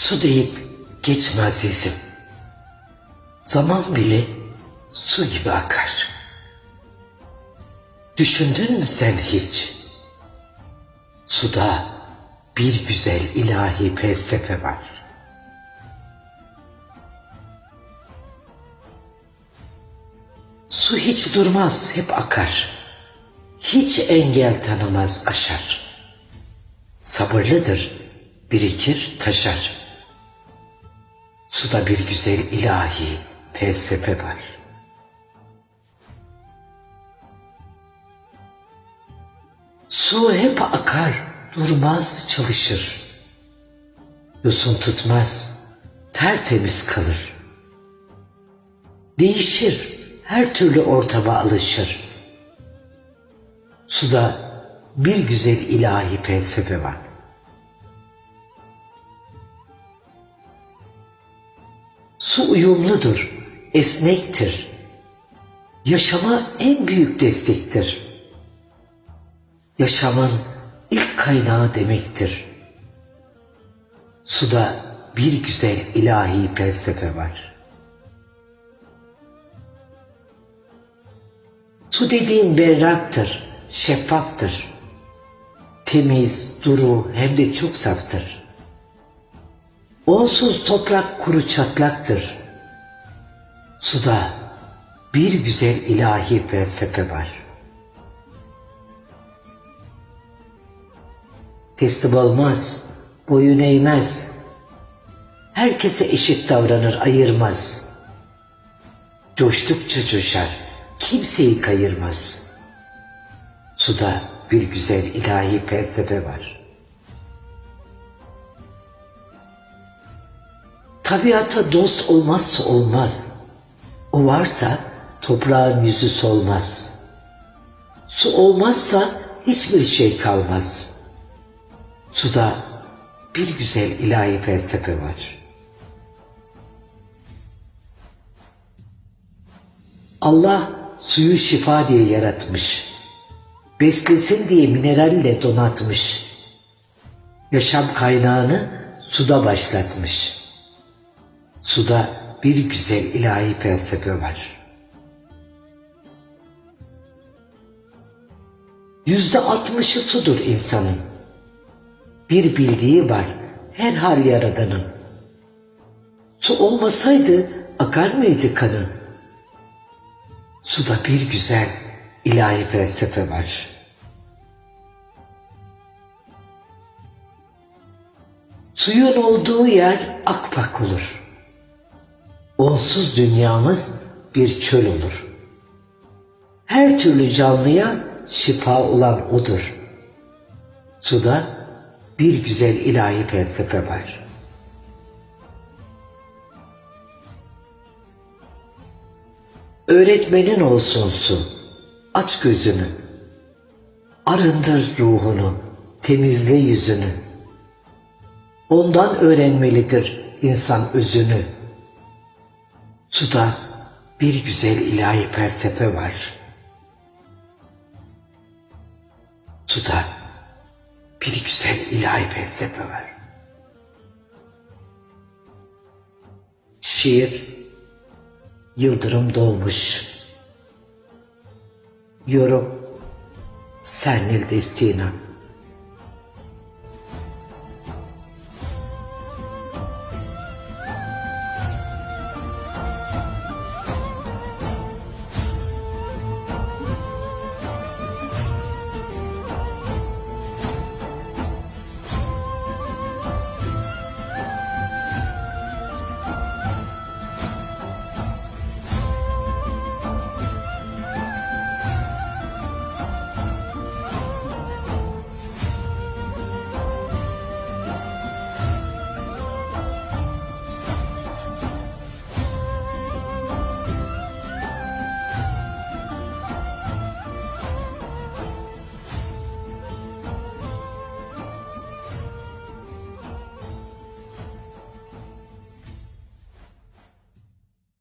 Su deyip geçme azizim. Zaman bile su gibi akar. Düşündün mü sen hiç? Suda bir güzel ilahi felsefe var. Su hiç durmaz, hep akar. Hiç engel tanımaz, aşar. Sabırlıdır, birikir, taşar. Suda bir güzel ilahi felsefe var. Su hep akar, durmaz, çalışır. Yosun tutmaz, tertemiz kalır. Değişir, her türlü ortama alışır. Suda bir güzel ilahi felsefe var. Su uyumludur, esnektir. Yaşama en büyük destektir. Yaşamın ilk kaynağı demektir. Suda bir güzel ilahi felsefe var. Su dediğin berraktır, şeffaftır. Temiz, duru hem de çok saftır. Onsuz toprak kuru çatlaktır. Suda bir güzel ilahi felsefe var. Teslim olmaz, boyun eğmez. Herkese eşit davranır, ayırmaz. Coştukça coşar, kimseyi kayırmaz. Suda bir güzel ilahi felsefe var. Tabiata dost olmazsa olmaz. O varsa toprağın yüzü solmaz. Su olmazsa hiçbir şey kalmaz. Suda bir güzel ilahi felsefe var. Allah suyu şifa diye yaratmış. Beslesin diye mineralle donatmış. Yaşam kaynağını suda başlatmış. Suda bir güzel ilahi felsefe var. Yüzde altmışı sudur insanın. Bir bildiği var her hal yaradanın. Su olmasaydı akar mıydı kanı? Suda bir güzel ilahi felsefe var. Suyun olduğu yer akpak olur. Onsuz dünyamız bir çöl olur. Her türlü canlıya şifa olan odur. Suda bir güzel ilahi felsefe var. Öğretmenin olsun su, aç gözünü. Arındır ruhunu, temizle yüzünü. Ondan öğrenmelidir insan özünü. Suda bir güzel ilahi felsefe var. Suda bir güzel ilahi felsefe var. Şiir Yıldırım doğmuş. Yorum Sernil Destina